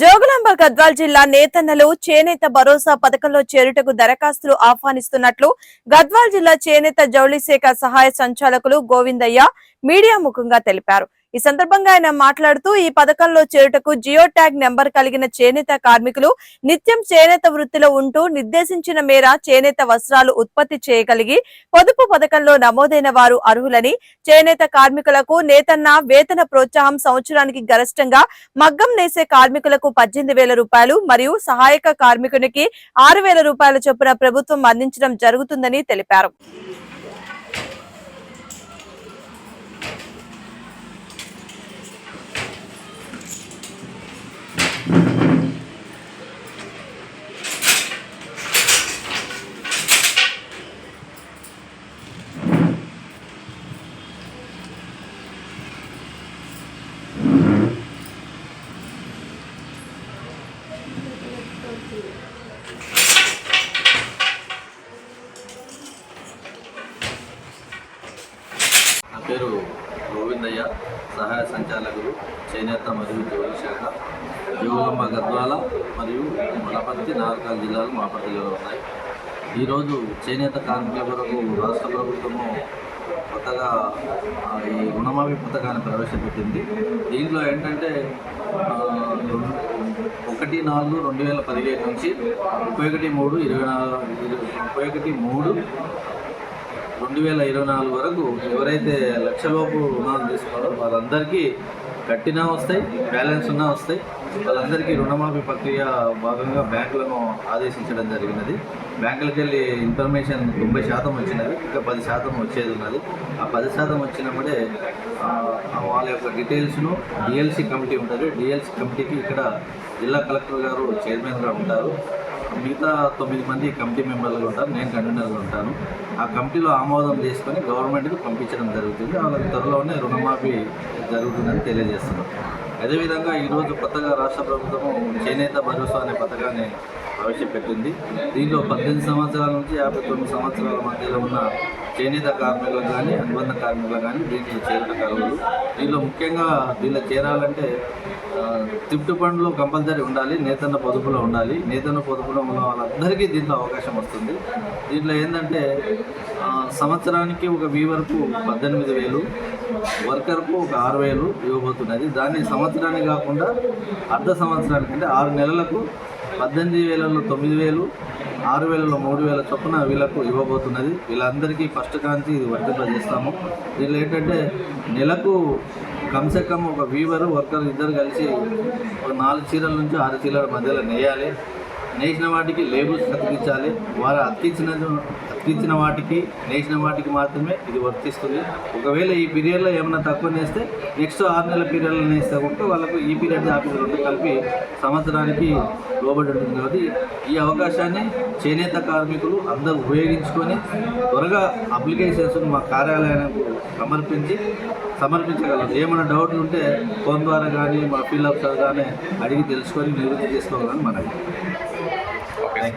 జోగులాంబ గద్వాల్ జిల్లా నేతన్నలు చేనేత భరోసా పథకంలో చేరుటకు దరఖాస్తులు ఆహ్వానిస్తున్నట్లు గద్వాల్ జిల్లా చేనేత జౌళి శాఖ సహాయ సంచాలకులు గోవిందయ్య మీడియా ముఖంగా తెలిపారు. ఈ సందర్భంగా ఆయన మాట్లాడుతూ ఈ పథకంలో చేరుటకు జియో ట్యాగ్ నెంబర్ కలిగిన చేనేత కార్మికులు నిత్యం చేనేత వృత్తిలో ఉంటూ నిర్దేశించిన మేర చేనేత వస్త్రాలు ఉత్పత్తి చేయగలిగి పొదుపు పథకంలో నమోదైన వారు అర్హులని. చేనేత కార్మికులకు నేతన్న వేతన ప్రోత్సాహం సంవత్సరానికి గరిష్టంగా మగ్గం నేసే కార్మికులకు పద్దెనిమిది వేల రూపాయలు మరియు సహాయక కార్మికునికి ఆరు వేల రూపాయల చొప్పున ప్రభుత్వం అందించడం జరుగుతుందని తెలిపారు. పేరు గోవిందయ్య సహాయ సంచాలకులు చేనేత మరియు జోలి శాఖ జోగులమ్మ గద్వాల మరియు వనపర్తి నాగర్కల్ జిల్లాలు మా పరిధిలో ఉన్నాయి. ఈరోజు చేనేత కార్మికుల కొరకు రాష్ట్ర ప్రభుత్వము కొత్తగా ఈ రుణమాఫీ పథకాన్ని ప్రవేశపెట్టింది. దీంట్లో ఏంటంటే ఒకటి నాలుగు రెండు వేల పదిహేడు నుంచి ముప్పై ఒకటి మూడు ఇరవై నాలుగు ముప్పై ఒకటి మూడు రెండు వేల ఇరవై నాలుగు వరకు ఎవరైతే లక్షలోపు రుణాలు తీసుకున్నారో వాళ్ళందరికీ కట్టినా వస్తాయి బ్యాలెన్స్ ఉన్నా వస్తాయి. వాళ్ళందరికీ రుణమాఫీ ప్రక్రియ భాగంగా బ్యాంకులను ఆదేశించడం జరిగినది. బ్యాంకులకు వెళ్ళి ఇన్ఫర్మేషన్ తొంభై శాతం వచ్చినది ఇంకా పది శాతం వచ్చేది ఉన్నది. ఆ పది శాతం వచ్చినప్పుడే వాళ్ళ యొక్క డీటెయిల్స్ను డిఎల్సి కమిటీ ఉంటుంది. డిఎల్సి కమిటీకి ఇక్కడ జిల్లా కలెక్టర్ గారు చైర్మన్గా ఉంటారు. మిగతా తొమ్మిది మంది కమిటీ మెంబర్లు ఉంటారు నేను కన్వీనర్గా ఉంటాను. ఆ కమిటీలో ఆమోదం చేసుకొని గవర్నమెంట్కి పంపించడం జరుగుతుంది. వాళ్ళకి త్వరలోనే రుణమాఫీ జరుగుతుందని తెలియజేస్తున్నాం. అదేవిధంగా ఈరోజు కొత్తగా రాష్ట్ర ప్రభుత్వము చేనేత భరోసా అనే పథకాన్ని ప్రవేశపెట్టింది దీనిలో పద్దెనిమిది సంవత్సరాల నుంచి యాభై తొమ్మిది సంవత్సరాల మధ్యలో ఉన్న చేనేత కార్మికులకు కానీ అనుబంధ కార్మికులకు కానీ దీంట్లో చేరిన కలవదు దీనిలో ముఖ్యంగా దీనిలో చేరాలంటే తిప్టు పండ్లు కంపల్సరీ ఉండాలి నేతన్న పొదుపులో ఉండాలి. నేతన్న పొదుపులో ఉన్న వాళ్ళందరికీ దీంట్లో అవకాశం వస్తుంది. దీంట్లో ఏంటంటే సంవత్సరానికి ఒక వీవర్కు పద్దెనిమిది వేలు వర్కర్కు ఒక ఆరు వేలు ఇవ్వబోతున్నది. దాన్ని సంవత్సరానికి కాకుండా అర్ధ సంవత్సరానికి అంటే ఆరు నెలలకు పద్దెనిమిది వేలలో తొమ్మిది వేలు ఆరు వేలలో మూడు వేల చొప్పున వీళ్ళకు ఇవ్వబోతున్నది. వీళ్ళందరికీ ఫస్ట్ కాంతి ఇది వర్తింపజేస్తాము. వీళ్ళు ఏంటంటే నెలకు కమ్సే కమ్ ఒక వీవరు వర్కర్ ఇద్దరు కలిసి ఒక నాలుగు చీరల నుంచి ఆరు చీరల మధ్యలో నేయాలి. నేసిన వాటికి లేబుల్స్ అతికించాలి వారు అతికించిన అతికించిన వాటికి నేసిన వాటికి మాత్రమే ఇది వర్తిస్తుంది. ఒకవేళ ఈ పీరియడ్లో ఏమైనా తక్కువ నేస్తే నెక్స్ట్ ఆరు నెలల పీరియడ్లో నేస్తే ఉంటే వాళ్ళకు ఈ పీరియడ్ ఆ పీరియడ్ కలిపి సంవత్సరానికి లోబడి ఉంటుంది. కాబట్టి ఈ అవకాశాన్ని చేనేత కార్మికులు అందరూ ఉపయోగించుకొని త్వరగా అప్లికేషన్స్ మా కార్యాలయానికి సమర్పించి సమర్పించగలరు ఏమైనా డౌట్లు ఉంటే ఫోన్ ద్వారా కానీ మా ఫీల్ అప్స్ కానీ అడిగి తెలుసుకొని నివృత్తి చేసుకోవాలని మనకి